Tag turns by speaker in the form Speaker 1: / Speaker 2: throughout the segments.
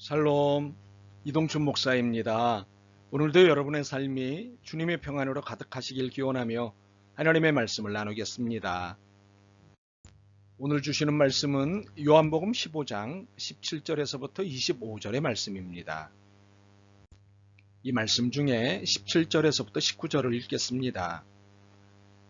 Speaker 1: 샬롬 이동춘 목사입니다. 오늘도 여러분의 삶이 주님의 평안으로 가득하시길 기원하며 하나님의 말씀을 나누겠습니다. 오늘 주시는 말씀은 요한복음 15장 17절에서부터 25절의 말씀입니다. 이 말씀 중에 17절에서부터 19절을 읽겠습니다.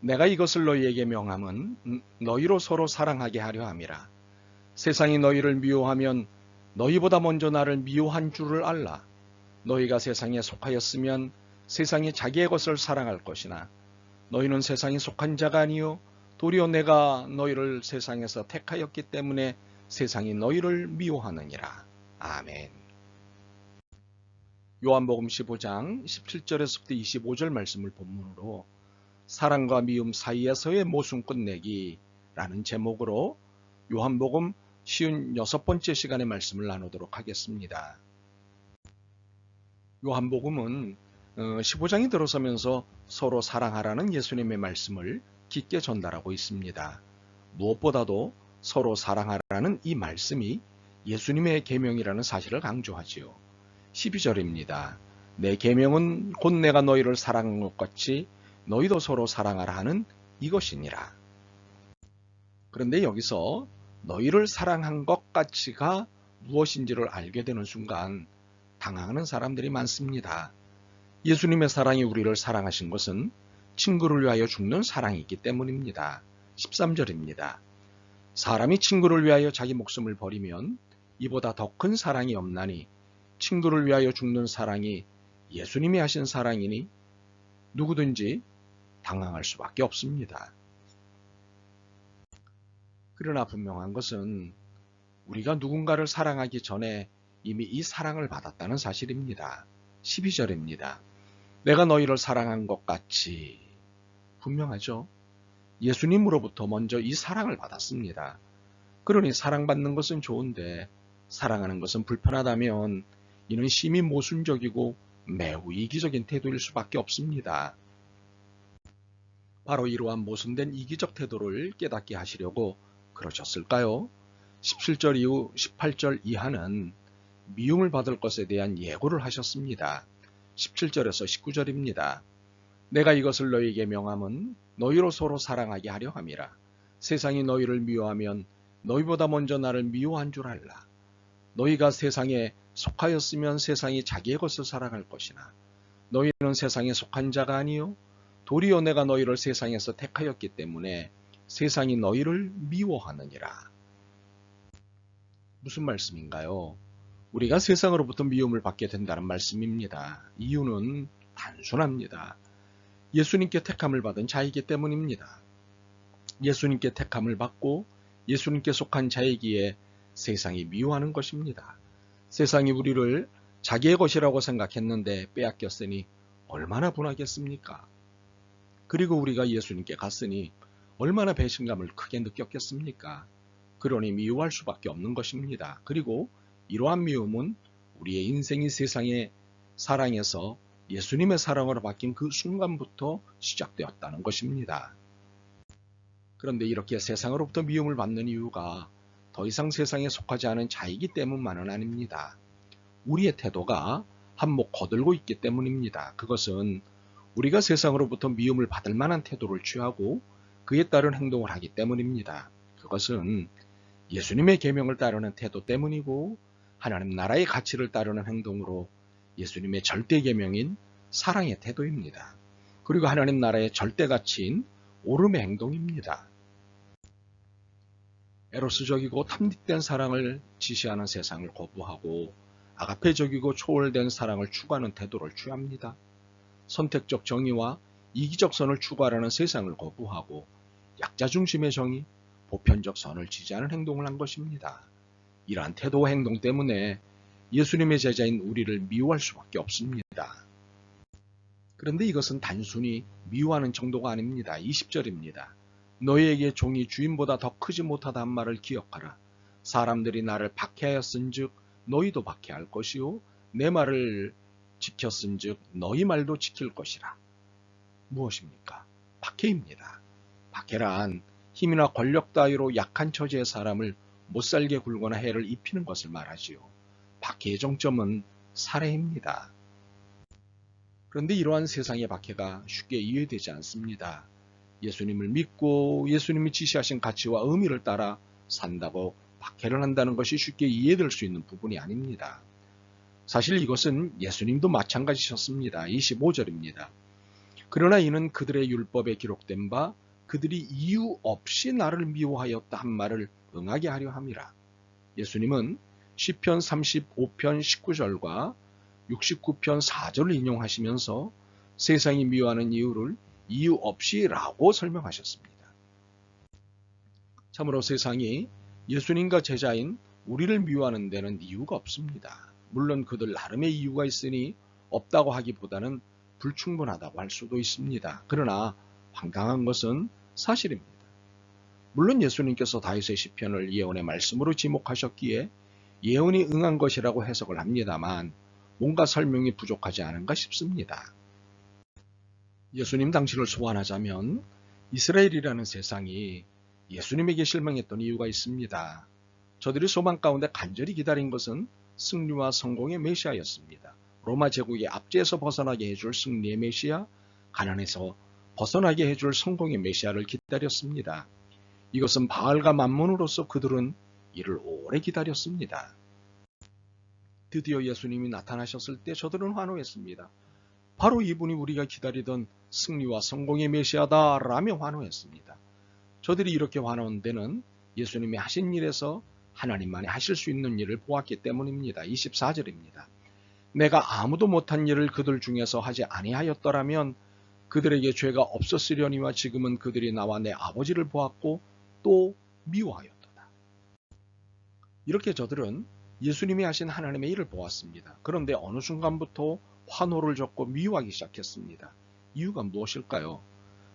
Speaker 1: 내가 이것을 너희에게 명함은 너희로 서로 사랑하게 하려 함이라. 세상이 너희를 미워하면 너희보다 먼저 나를 미워한 줄을 알라. 너희가 세상에 속하였으면 세상이 자기의 것을 사랑할 것이나 너희는 세상에 속한 자가 아니요 도리어 내가 너희를 세상에서 택하였기 때문에 세상이 너희를 미워하느니라. 아멘. 요한복음 15장 17절에서부터 25절 말씀을 본문으로 사랑과 미움 사이에서의 모순 끝내기라는 제목으로 요한복음 쉬운 여섯 번째 시간의 말씀을 나누도록 하겠습니다. 요한복음은 15장이 어, 들어서면서 서로 사랑하라는 예수님의 말씀을 깊게 전달하고 있습니다. 무엇보다도 서로 사랑하라는 이 말씀이 예수님의 계명이라는 사실을 강조하지요. 12절입니다. 내 계명은 곧 내가 너희를 사랑한 것 같이 너희도 서로 사랑하라 하는 이것이니라. 그런데 여기서 너희를 사랑한 것 같이가 무엇인지를 알게 되는 순간 당황하는 사람들이 많습니다. 예수님의 사랑이 우리를 사랑하신 것은 친구를 위하여 죽는 사랑이기 때문입니다. 13절입니다. 사람이 친구를 위하여 자기 목숨을 버리면 이보다 더 큰 사랑이 없나니 친구를 위하여 죽는 사랑이 예수님이 하신 사랑이니 누구든지 당황할 수밖에 없습니다. 그러나 분명한 것은 우리가 누군가를 사랑하기 전에 이미 이 사랑을 받았다는 사실입니다. 12절입니다. 내가 너희를 사랑한 것 같이 분명하죠. 예수님으로부터 먼저 이 사랑을 받았습니다. 그러니 사랑받는 것은 좋은데 사랑하는 것은 불편하다면 이는 심히 모순적이고 매우 이기적인 태도일 수밖에 없습니다. 바로 이러한 모순된 이기적 태도를 깨닫게 하시려고 그러셨을까요? 17절 이후 18절 이하는 미움을 받을 것에 대한 예고를 하셨습니다. 17절에서 19절입니다. 내가 이것을 너희에게 명함은 너희로 서로 사랑하게 하려 함이라. 세상이 너희를 미워하면 너희보다 먼저 나를 미워한 줄 알라. 너희가 세상에 속하였으면 세상이 자기의 것을 사랑할 것이나 너희는 세상에 속한 자가 아니요 도리어 내가 너희를 세상에서 택하였기 때문에 세상이 너희를 미워하느니라. 무슨 말씀인가요? 우리가 세상으로부터 미움을 받게 된다는 말씀입니다. 이유는 단순합니다. 예수님께 택함을 받은 자이기 때문입니다. 예수님께 택함을 받고 예수님께 속한 자이기에 세상이 미워하는 것입니다. 세상이 우리를 자기의 것이라고 생각했는데 빼앗겼으니 얼마나 분하겠습니까? 그리고 우리가 예수님께 갔으니 얼마나 배신감을 크게 느꼈겠습니까? 그러니 미워할 수밖에 없는 것입니다. 그리고 이러한 미움은 우리의 인생이 세상의 사랑에서 예수님의 사랑으로 바뀐 그 순간부터 시작되었다는 것입니다. 그런데 이렇게 세상으로부터 미움을 받는 이유가 더 이상 세상에 속하지 않은 자이기 때문만은 아닙니다. 우리의 태도가 한몫 거들고 있기 때문입니다. 그것은 우리가 세상으로부터 미움을 받을 만한 태도를 취하고 그에 따른 행동을 하기 때문입니다. 그것은 예수님의 계명을 따르는 태도 때문이고 하나님 나라의 가치를 따르는 행동으로 예수님의 절대 계명인 사랑의 태도입니다. 그리고 하나님 나라의 절대 가치인 오름의 행동입니다. 에로스적이고 탐닉된 사랑을 지시하는 세상을 거부하고 아가페적이고 초월된 사랑을 추구하는 태도를 취합니다. 선택적 정의와 이기적 선을 추구하라는 세상을 거부하고 약자 중심의 정의, 보편적 선을 지지하는 행동을 한 것입니다. 이러한 태도와 행동 때문에 예수님의 제자인 우리를 미워할 수밖에 없습니다. 그런데 이것은 단순히 미워하는 정도가 아닙니다. 20절입니다. 너희에게 종이 주인보다 더 크지 못하다는 말을 기억하라. 사람들이 나를 박해하였은즉 너희도 박해할 것이요 내 말을 지켰은즉 너희 말도 지킬 것이라. 무엇입니까? 박해입니다. 박해란 힘이나 권력 따위로 약한 처지의 사람을 못살게 굴거나 해를 입히는 것을 말하지요. 박해의 정점은 살해입니다. 그런데 이러한 세상의 박해가 쉽게 이해되지 않습니다. 예수님을 믿고 예수님이 지시하신 가치와 의미를 따라 산다고 박해를 한다는 것이 쉽게 이해될 수 있는 부분이 아닙니다. 사실 이것은 예수님도 마찬가지셨습니다. 25절입니다. 그러나 이는 그들의 율법에 기록된 바 그들이 이유 없이 나를 미워하였다 한 말을 응하게 하려 함이라. 예수님은 시편 35편 19절과 69편 4절을 인용하시면서 세상이 미워하는 이유를 이유 없이 라고 설명하셨습니다. 참으로 세상이 예수님과 제자인 우리를 미워하는 데는 이유가 없습니다. 물론 그들 나름의 이유가 있으니 없다고 하기보다는 불충분하다고 할 수도 있습니다. 그러나 황당한 것은 사실입니다. 물론 예수님께서 다윗의 시편을 예언의 말씀으로 지목하셨기에 예언이 응한 것이라고 해석을 합니다만 뭔가 설명이 부족하지 않은가 싶습니다. 예수님 당신을 소환하자면 이스라엘이라는 세상이 예수님에게 실망했던 이유가 있습니다. 저들이 소망 가운데 간절히 기다린 것은 승리와 성공의 메시아였습니다. 로마 제국의 압제에서 벗어나게 해줄 승리의 메시아, 가난에서 벗어나게 해줄 성공의 메시아를 기다렸습니다. 이것은 바알과 만문으로서 그들은 이를 오래 기다렸습니다. 드디어 예수님이 나타나셨을 때 저들은 환호했습니다. 바로 이분이 우리가 기다리던 승리와 성공의 메시아다 라며 환호했습니다. 저들이 이렇게 환호한 데는 예수님이 하신 일에서 하나님만이 하실 수 있는 일을 보았기 때문입니다. 24절입니다. 내가 아무도 못한 일을 그들 중에서 하지 아니하였더라면 그들에게 죄가 없었으려니와 지금은 그들이 나와 내 아버지를 보았고 또 미워하였도다. 이렇게 저들은 예수님이 하신 하나님의 일을 보았습니다. 그런데 어느 순간부터 환호를 젓고 미워하기 시작했습니다. 이유가 무엇일까요?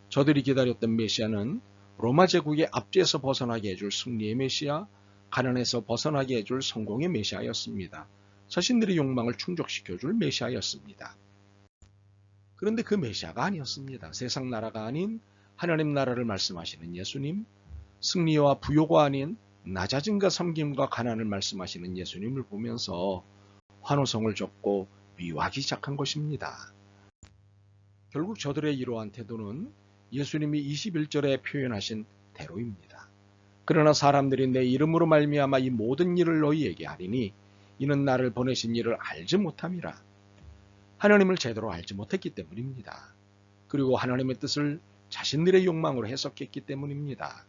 Speaker 1: 저들이 기다렸던 메시아는 로마 제국의 압제에서 벗어나게 해줄 승리의 메시아, 가난에서 벗어나게 해줄 성공의 메시아였습니다. 자신들의 욕망을 충족시켜줄 메시아였습니다. 그런데 그 메시아가 아니었습니다. 세상 나라가 아닌 하나님 나라를 말씀하시는 예수님, 승리와 부요가 아닌 낮아짐과 섬김과 가난을 말씀하시는 예수님을 보면서 환호성을 줬고 미워하기 시작한 것입니다. 결국 저들의 이러한 태도는 예수님이 21절에 표현하신 대로입니다. 그러나 사람들이 내 이름으로 말미암아 이 모든 일을 너희에게 하리니 이는 나를 보내신 일을 알지 못함이라. 하나님을 제대로 알지 못했기 때문입니다. 그리고 하나님의 뜻을 자신들의 욕망으로 해석했기 때문입니다.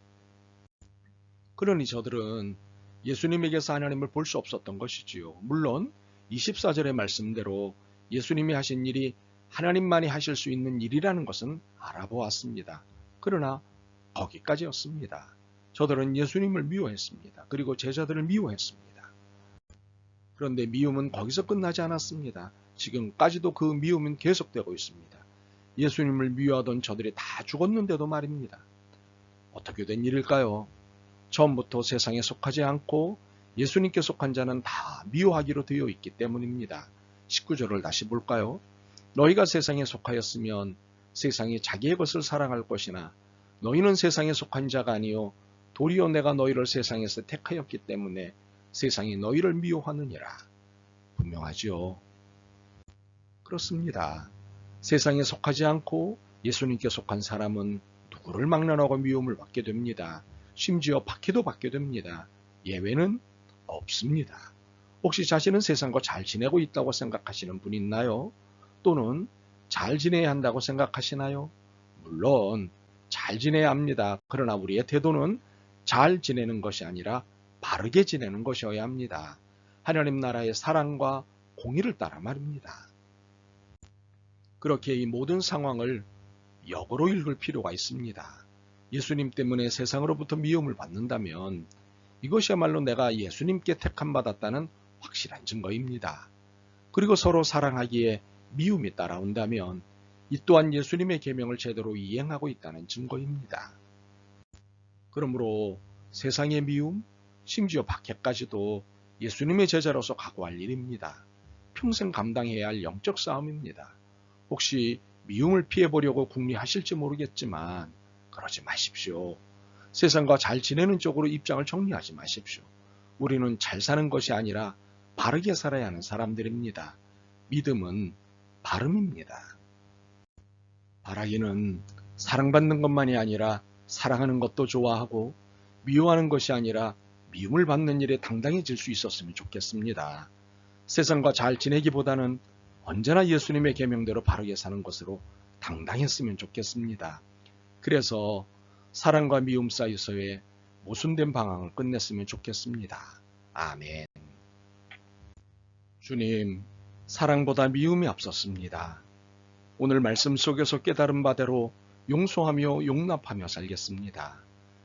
Speaker 1: 그러니 저들은 예수님에게서 하나님을 볼 수 없었던 것이지요. 물론 24절의 말씀대로 예수님이 하신 일이 하나님만이 하실 수 있는 일이라는 것은 알아보았습니다. 그러나 거기까지였습니다. 저들은 예수님을 미워했습니다. 그리고 제자들을 미워했습니다. 그런데 미움은 거기서 끝나지 않았습니다. 지금까지도 그 미움은 계속되고 있습니다. 예수님을 미워하던 저들이 다 죽었는데도 말입니다. 어떻게 된 일일까요? 처음부터 세상에 속하지 않고 예수님께 속한 자는 다 미워하기로 되어 있기 때문입니다. 19절을 다시 볼까요? 너희가 세상에 속하였으면 세상이 자기의 것을 사랑할 것이나 너희는 세상에 속한 자가 아니요 도리어 내가 너희를 세상에서 택하였기 때문에 세상이 너희를 미워하느니라. 분명하지요. 그렇습니다. 세상에 속하지 않고 예수님께 속한 사람은 누구를 막론하고 미움을 받게 됩니다. 심지어 박해도 받게 됩니다. 예외는 없습니다. 혹시 자신은 세상과 잘 지내고 있다고 생각하시는 분 있나요? 또는 잘 지내야 한다고 생각하시나요? 물론 잘 지내야 합니다. 그러나 우리의 태도는 잘 지내는 것이 아니라 바르게 지내는 것이어야 합니다. 하나님 나라의 사랑과 공의를 따라 말입니다. 그렇게 이 모든 상황을 역으로 읽을 필요가 있습니다. 예수님 때문에 세상으로부터 미움을 받는다면 이것이야말로 내가 예수님께 택함 받았다는 확실한 증거입니다. 그리고 서로 사랑하기에 미움이 따라온다면 이 또한 예수님의 계명을 제대로 이행하고 있다는 증거입니다. 그러므로 세상의 미움, 심지어 박해까지도 예수님의 제자로서 각오할 일입니다. 평생 감당해야 할 영적 싸움입니다. 혹시 미움을 피해보려고 궁리하실지 모르겠지만 그러지 마십시오. 세상과 잘 지내는 쪽으로 입장을 정리하지 마십시오. 우리는 잘 사는 것이 아니라 바르게 살아야 하는 사람들입니다. 믿음은 바름입니다. 바라기는 사랑받는 것만이 아니라 사랑하는 것도 좋아하고 미워하는 것이 아니라 미움을 받는 일에 당당해질 수 있었으면 좋겠습니다. 세상과 잘 지내기보다는 언제나 예수님의 계명대로 바르게 사는 것으로 당당했으면 좋겠습니다. 그래서 사랑과 미움 사이에서의 모순된 방황을 끝냈으면 좋겠습니다. 아멘. 주님, 사랑보다 미움이 앞섰습니다. 오늘 말씀 속에서 깨달은 바대로 용서하며 용납하며 살겠습니다.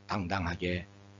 Speaker 1: 당당하게